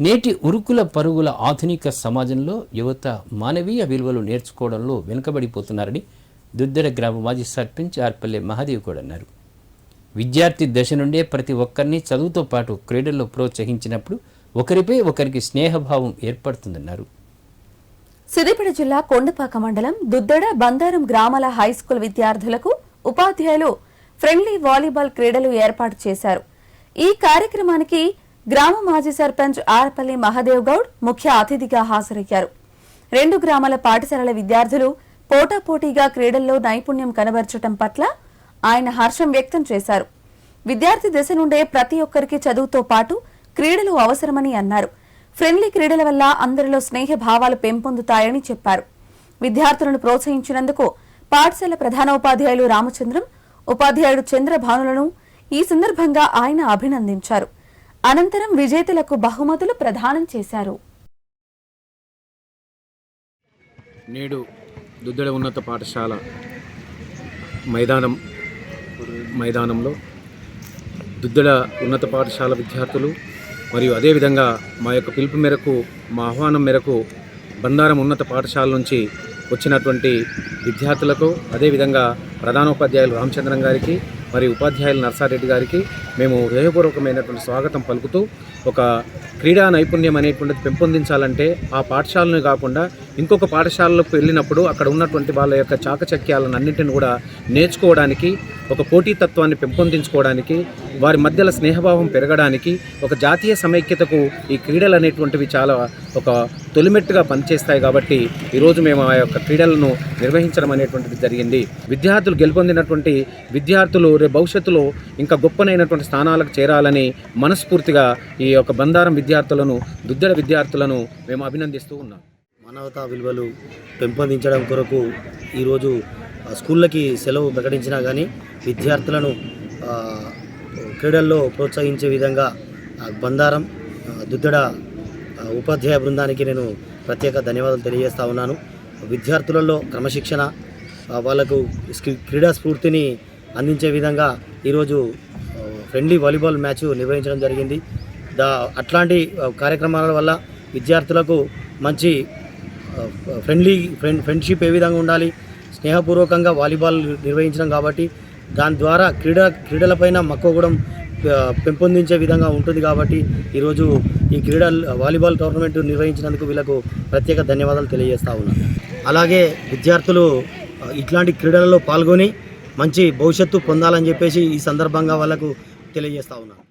నేటి ఉరుకుల పరుగుల ఆధునిక సమాజంలో యువత మానవీయ విలువలు నేర్చుకోవడంలో వెనుకబడిపోతున్నారని దుద్దెడ గ్రామ మాజీ సర్పంచ్ ఆర్పల్లె మహాదేవ్ కూడా అన్నారు. విద్యార్థి దశ నుండే ప్రతి ఒక్కరిని చదువుతో పాటు క్రీడల్లో ప్రోత్సహించినప్పుడు ఒకరిపై ఒకరికి స్నేహభావం ఏర్పడుతుందన్నారు. సిద్దిపేట జిల్లా కొండపాక మండలం దుద్దెడ బందారం గ్రామాల హైస్కూల్ విద్యార్థులకు ఉపాధ్యాయులు ఫ్రెండ్లీ వాలీబాల్ క్రీడలు ఏర్పాటు చేశారు. ఈ కార్యక్రమానికి గ్రామ మాజీ సర్పంచ్ ఆర్పల్లి మహదేవ్ గౌడ్ ముఖ్య అతిథిగా హాజరయ్యారు. రెండు గ్రామాల పాఠశాలల విద్యార్థులు పోటాపోటీగా క్రీడల్లో నైపుణ్యం కనబరచడం పట్ల ఆయన హర్షం వ్యక్తం చేశారు. విద్యార్థి దశ నుండే ప్రతి ఒక్కరికి చదువుతో పాటు క్రీడలు అవసరమని అన్నారు. ఫ్రెండ్లీ క్రీడల వల్ల అందరిలో స్నేహ భావాలు పెంపొందుతాయని చెప్పారు. విద్యార్థులను ప్రోత్సహించినందుకు పాఠశాల ప్రధానోపాధ్యాయులు రామచంద్రం ఉపాధ్యాయుడు చంద్రభానులను ఈ సందర్భంగా ఆయన అభినందించారు. అనంతరం విజేతలకు బహుమతులు ప్రదానం చేశారు. నేడు దుద్దెడ ఉన్నత పాఠశాల మైదానం మైదానంలో దుద్దెడ ఉన్నత పాఠశాల విద్యార్థులు మరియు అదేవిధంగా మా యొక్క పిలుపు మేరకు మా ఆహ్వానం మేరకు బందారం ఉన్నత పాఠశాల నుంచి వచ్చినటువంటి విద్యార్థులకు అదేవిధంగా ప్రధానోపాధ్యాయులు రామచంద్రం గారికి మరి ఉపాధ్యాయులు నర్సారెడ్డి గారికి మేము హృదయపూర్వకమైనటువంటి స్వాగతం పలుకుతూ ఒక క్రీడా నైపుణ్యం అనేటువంటిది పెంపొందించాలంటే ఆ పాఠశాలను కాకుండా ఇంకొక పాఠశాలలకు వెళ్ళినప్పుడు అక్కడ ఉన్నటువంటి వాళ్ళ యొక్క చాకచక్యాలను అన్నింటిని కూడా నేర్చుకోవడానికి ఒక పోటీతత్వాన్ని పెంపొందించుకోవడానికి వారి మధ్యలో స్నేహభావం పెరగడానికి ఒక జాతీయ సమైక్యతకు ఈ క్రీడలు అనేటువంటివి చాలా ఒక తొలిమెట్టుగా పనిచేస్తాయి కాబట్టి ఈరోజు మేము ఆ యొక్క క్రీడలను నిర్వహించడం అనేటువంటిది జరిగింది. విద్యార్థులు గెలుపొందినటువంటి విద్యార్థులు రేపు భవిష్యత్తులో ఇంకా గొప్పనైనటువంటి స్థానాలకు చేరాలని మనస్ఫూర్తిగా ఈ యొక్క బందారం విద్యార్థులను దుద్దెడ విద్యార్థులను మేము అభినందిస్తూ ఉన్నాం. మానవతా విలువలు పెంపొందించడం కొరకు ఈరోజు స్కూళ్ళకి సెలవు ప్రకటించినా కానీ విద్యార్థులను క్రీడల్లో ప్రోత్సహించే విధంగా ఆ, బందారం దుద్దడ ఉపాధ్యాయ బృందానికి నేను ప్రత్యేక ధన్యవాదాలు తెలియజేస్తా ఉన్నాను. విద్యార్థులలో క్రమశిక్షణ వాళ్ళకు క్రీడా స్ఫూర్తిని అందించే విధంగా ఈరోజు ఫ్రెండ్లీ వాలీబాల్ మ్యాచ్ నిర్వహించడం జరిగింది. దా అట్లాంటి కార్యక్రమాల వల్ల విద్యార్థులకు మంచి ఫ్రెండ్లీ ఫ్రెండ్ ఫ్రెండ్షిప్ ఏ విధంగా ఉండాలి స్నేహపూర్వకంగా వాలీబాల్ నిర్వహించడం కాబట్టి దాని ద్వారా క్రీడా క్రీడలపైన మక్కువ కూడా పెంపొందించే విధంగా ఉంటుంది కాబట్టి ఈరోజు ఈ క్రీడా వాలీబాల్ టోర్నమెంట్ నిర్వహించినందుకు వీళ్ళకు ప్రత్యేక ధన్యవాదాలు తెలియజేస్తా ఉన్నాను అలాగే విద్యార్థులు ఇట్లాంటి క్రీడలలో పాల్గొని మంచి భవిష్యత్తు పొందాలని చెప్పేసి ఈ సందర్భంగా వాళ్ళకు తెలియజేస్తా ఉన్నాను